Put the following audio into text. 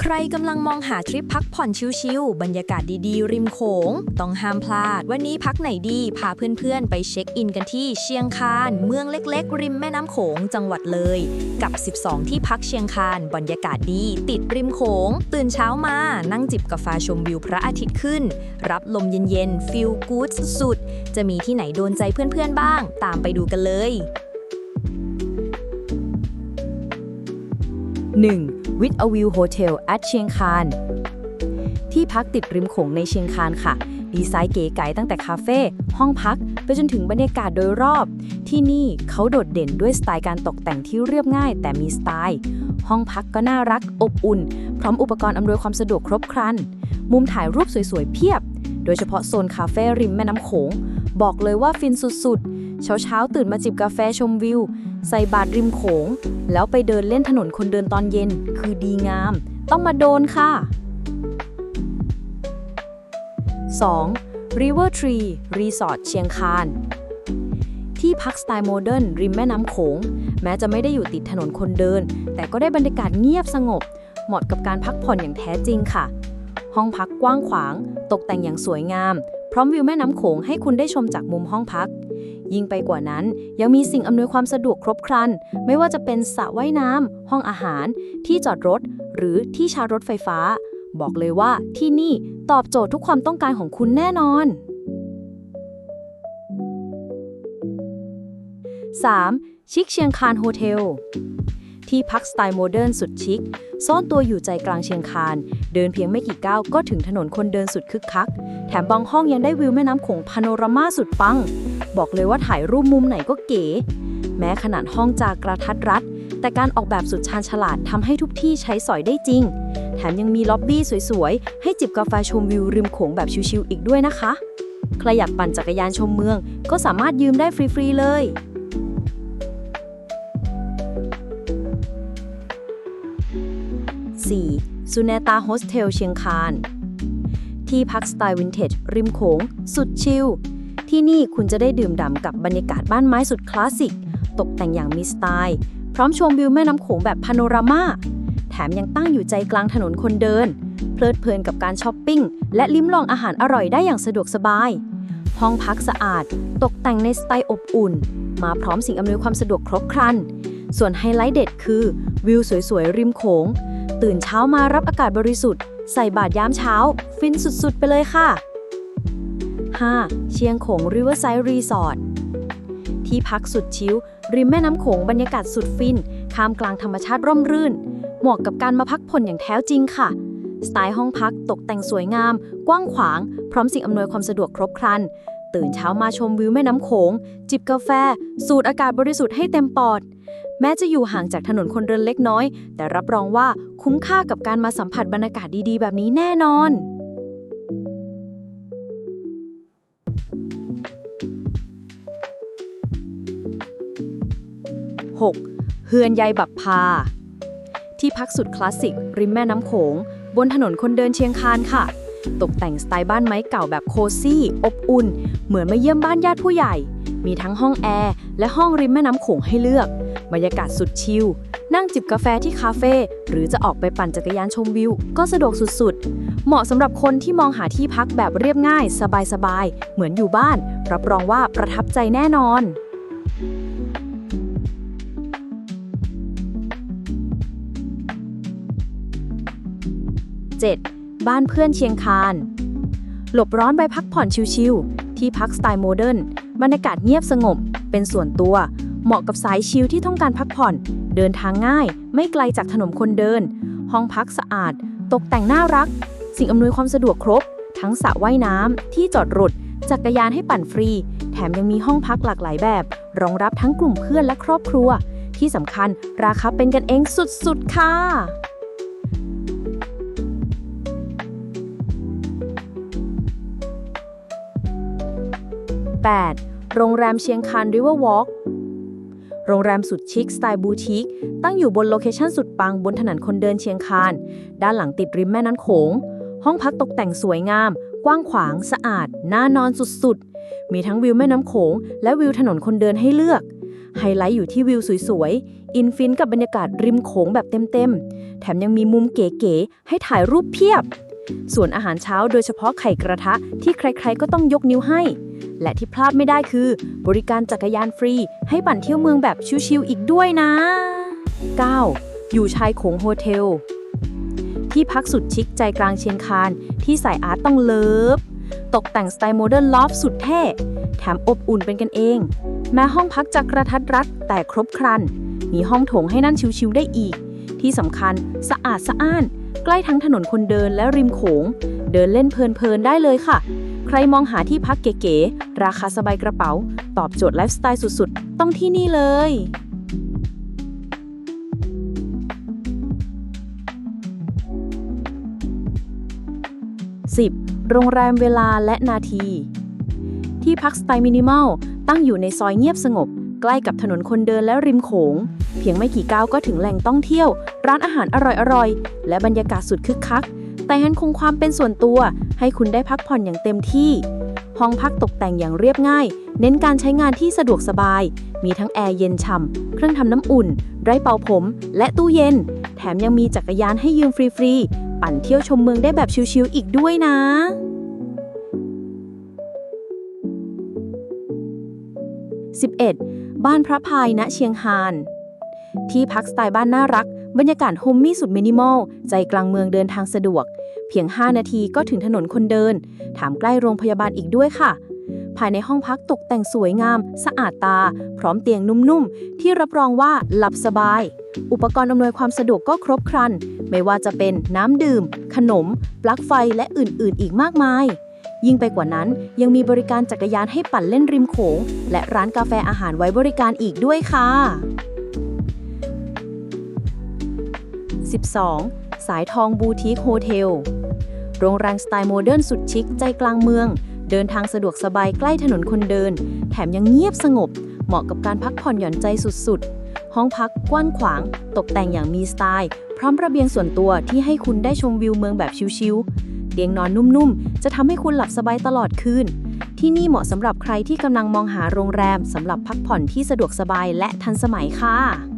ใครกำลังมองหาทริปพักผ่อนชิลๆ บรรยากาศดีๆ ริมโขง ต้องห้ามพลาด วันนี้พักไหนดี พาเพื่อนๆ ไปเช็คอินกันที่เชียงคาน เมืองเล็กๆ ริมแม่น้ำโขง จังหวัดเลย กับ 12 ที่พักเชียงคาน บรรยากาศดี ติดริมโขง ตื่นเช้ามา นั่งจิบกาแฟชมวิวพระอาทิตย์ขึ้น รับลมเย็นๆ ฟิลกู๊ดสุดๆ จะมีที่ไหนโดนใจเพื่อนๆ บ้าง ตามไปดูกันเลย 1. With a View Hotel at เชียงคาน ที่พักติดริมโขงในเชียงคานค่ะ ดีไซน์เก๋ไก๋ตั้งแต่คาเฟ่ ห้องพัก ไปจนถึงบรรยากาศโดยรอบ ที่นี่เขาโดดเด่นด้วยสไตล์การตกแต่งที่เรียบง่าย แต่มีสไตล์ ห้องพักก็น่ารัก อบอุ่น พร้อมอุปกรณ์อำนวยความสะดวกครบครัน มุมถ่ายรูปสวยๆ เพียบ โดยเฉพาะโซนคาเฟ่ริมแม่น้ำโขง บอกเลยว่าฟินสุดๆ เช้าๆ ตื่นมาจิบกาแฟชมวิว ใส่บาตรริมโขง แล้วไปเดินเล่นถนนคนเดินตอนเย็น คือดีงาม ต้องมาโดนค่ะ 2. River Tree Resort เชียงคานที่พักสไตล์โมเดิร์นริมแม่น้ำโขง แม้จะไม่ได้อยู่ติดถนนคนเดิน แต่ก็ได้บรรยากาศเงียบสงบ เหมาะกับการพักผ่อนอย่างแท้จริงค่ะ ห้องพักกว้างขวาง ตกแต่งอย่างสวยงาม พร้อมวิวแม่น้ำโขงให้คุณได้ชมจากมุมห้องพัก ยิ่งไปกว่านั้น ยังมีสิ่งอำนวยความสะดวกครบครัน ไม่ว่าจะเป็นสระว่ายน้ำห้องอาหาร ที่จอดรถ หรือที่ชาร์จรถไฟฟ้า บอกเลยว่าที่นี่ตอบโจทย์ทุกความต้องการของคุณแน่นอน 3. ชิคเชียงคานโฮเทลที่พักสไตล์โมเดิร์นสุดชิค ซ่อนตัวอยู่ใจกลางเชียงคาน เดินเพียงไม่กี่ก้าวก็ถึงถนนคนเดินสุดคึกคัก แถมบางห้องยังได้วิวแม่น้ำโขงพาโนรามาสุดปัง บอกเลยว่าถ่ายรูปมุมไหนก็เก๋ แม้ขนาดห้องจากกระทัดรัด แต่การออกแบบสุดชาญฉลาดทำให้ทุกที่ใช้สอยได้จริง แถมยังมีล็อบบี้สวยๆ ให้จิบกาแฟชมวิวริมโขงแบบชิลๆอีกด้วยนะคะ ใครอยากปั่นจักรยานชมเมือง ก็สามารถยืมได้ฟรีๆเลย 4. ซูเนตาโฮสเทลเชียงคานที่พักสไตล์วินเทจริมโขง สุดชิล ที่นี่คุณจะได้ดื่มด่ำกับบรรยากาศบ้านไม้สุดคลาสสิก ตกแต่งอย่างมีสไตล์ พร้อมชมวิวแม่น้ำโขงแบบพาโนรามา แถมยังตั้งอยู่ใจกลางถนนคนเดิน เพลิดเพลินกับการช้อปปิ้ง และลิ้มลองอาหารอร่อยได้อย่างสะดวกสบาย ห้องพักสะอาด ตกแต่งในสไตล์อบอุ่น มาพร้อมสิ่งอำนวยความสะดวกครบครัน ส่วนไฮไลท์เด็ดคือ วิวสวยๆริมโขง ตื่นเช้ามารับอากาศบริสุทธิ์ ใส่บาตรยามเช้า ฟินสุดๆ ไปเลยค่ะ 5. เชียงโขง Riverside Resort ที่พักสุดชิลริมแม่น้ำโขงบรรยากาศสุดฟินท่ามกลางธรรมชาติร่มรื่น เหมาะกับการมาพักผ่อนอย่างแท้จริงค่ะ สไตล์ห้องพักตกแต่งสวยงาม กว้างขวาง พร้อมสิ่งอำนวยความสะดวกครบครัน ตื่นเช้ามาชมวิวแม่น้ำโขง จิบกาแฟ สูดอากาศบริสุทธิ์ให้เต็มปอด แม้จะอยู่ห่างจากถนนคนเดินเล็กน้อย แต่รับรองว่าคุ้มค่ากับการมาสัมผัสบรรยากาศดีๆ แบบนี้แน่นอน 6. เฮือนใยบับพา ที่พักสุดคลาสสิก ริมแม่น้ำโขง บนถนนคนเดินเชียงคานค่ะ ตกแต่งสไตล์บ้านไม้เก่าแบบโคซี่ อบอุ่น เหมือนมาเยี่ยมบ้านญาติผู้ใหญ่ มีทั้งห้องแอร์ และห้องริมแม่น้ำโขงให้เลือก บรรยากาศสุดชิลนั่งจิบกาแฟที่คาเฟ่หรือจะออกไปปั่นจักรยานชมวิว ก็สะดวกสุดๆ เหมาะสำหรับคนที่มองหาที่พักแบบเรียบง่าย สบายๆ เหมือนอยู่บ้าน รับรองว่าประทับใจแน่นอน 7. บ้านเพื่อนเชียงคาน หลบร้อนไปพักผ่อนชิลๆ ที่พักสไตล์โมเดิร์น บรรยากาศเงียบสงบ เป็นส่วนตัว เหมาะกับสายชิลที่ต้องการพักผ่อน เดินทางง่าย ไม่ไกลจากถนนคนเดิน ห้องพักสะอาด ตกแต่งน่ารัก สิ่งอำนวยความสะดวกครบ ทั้งสระว่ายน้ำ ที่จอดรถ จักรยานให้ปั่นฟรี แถมยังมีห้องพักหลากหลายแบบ รองรับทั้งกลุ่มเพื่อนและครอบครัว ที่สำคัญราคาเป็นกันเองสุดๆ ค่ะ 8. โรงแรมเชียงคาน River Walk โรงแรมสุดชิคสไตล์บูติกตั้งอยู่บนโลเคชั่นสุดปังบนถนนคนเดินเชียงคาน ด้านหลังติดริมแม่น้ำโขง ห้องพักตกแต่งสวยงาม กว้างขวางสะอาด น่านอนสุดๆ มีทั้งวิวแม่น้ำโขง และวิวถนนคนเดินให้เลือก ไฮไลท์อยู่ที่วิวสวยๆ อินฟินกับบรรยากาศริมโขงแบบเต็มๆ แถมยังมีมุมเก๋ๆ ให้ถ่ายรูปเพียบ ส่วนอาหารเช้าโดยเฉพาะไข่กระทะที่ใครๆก็ต้องยกนิ้วให้ และที่พลาดไม่ได้คือ บริการจักรยานฟรี ให้ปั่นเที่ยวเมืองแบบชิวๆอีกด้วยนะ 9. อยู่ชายโขงโฮเทล ที่พักสุดชิคใจกลางเชียงคานที่สายอาร์ตต้องเลิฟ ตกแต่งสไตล์โมเดิร์นลอฟสุดเท่ แถมอบอุ่นเป็นกันเอง แม้ห้องพักจะกระทัดรัดแต่ครบครัน มีห้องโถงให้นั่นชิวๆได้อีก ที่สำคัญสะอาดสะอ้าน ใกล้ทั้งถนนคนเดินและริมโขง เดินเล่นเพลินๆได้เลยค่ะ ใครมองหาที่พักเก๋ๆ ราคาสบายกระเป๋า ตอบโจทย์ไลฟ์สไตล์สุดๆ ต้องที่นี่เลย 10. โรงแรมเวลาและนาที ที่พักสไตล์มินิมอลตั้งอยู่ในซอยเงียบสงบ ใกล้กับถนนคนเดินและริมโขง เพียงไม่กี่ก้าวก็ถึงแหล่งต้องเที่ยว ร้านอาหารอร่อยๆ และบรรยากาศสุดคึกคัก แต่ยังคงความเป็นส่วนตัว ให้คุณได้พักผ่อนอย่างเต็มที่ ห้องพักตกแต่งอย่างเรียบง่าย เน้นการใช้งานที่สะดวกสบาย มีทั้งแอร์เย็นฉ่ำเครื่องทำน้ำอุ่น ไร้เป่าผม และตู้เย็น แถมยังมีจักรยานให้ยืมฟรีๆปั่นเที่ยวชมเมืองได้แบบชิลๆอีกด้วยนะ 11. บ้านพระพายณเชียงฮาน ที่พักสไตล์บ้านน่ารัก บรรยากาศโฮมมี่สุดมินิมอล ใจกลางเมืองเดินทางสะดวก เพียง 5 นาทีก็ถึงถนนคนเดิน ถามใกล้โรงพยาบาลอีกด้วยค่ะ ภายในห้องพักตกแต่งสวยงาม สะอาดตา พร้อมเตียงนุ่มๆ ที่รับรองว่าหลับสบาย อุปกรณ์อำนวยความสะดวกก็ครบครัน ไม่ว่าจะเป็นน้ำดื่ม ขนม ปลั๊กไฟและอื่นๆ อีกมากมาย ยิ่งไปกว่านั้นยังมีบริการจักรยานให้ปั่นเล่นริมโขง และร้านกาแฟอาหารไว้บริการอีกด้วยค่ะ 12. สายทองบูติกโฮเทล โรงแรมสไตล์โมเดิร์นสุดชิคใจกลางเมือง เดินทางสะดวกสบายใกล้ถนนคนเดิน แถมยังเงียบสงบ เหมาะกับการพักผ่อนหย่อนใจสุดๆ ห้องพักกว้างขวาง ตกแต่งอย่างมีสไตล์ พร้อมระเบียงส่วนตัวที่ให้คุณได้ชมวิวเมืองแบบชิลๆ เตียงนอนนุ่มๆ จะทำให้คุณหลับสบายตลอดคืน ที่นี่เหมาะสำหรับใครที่กำลังมองหาโรงแรมสำหรับพักผ่อนที่สะดวกสบายและทันสมัยค่ะ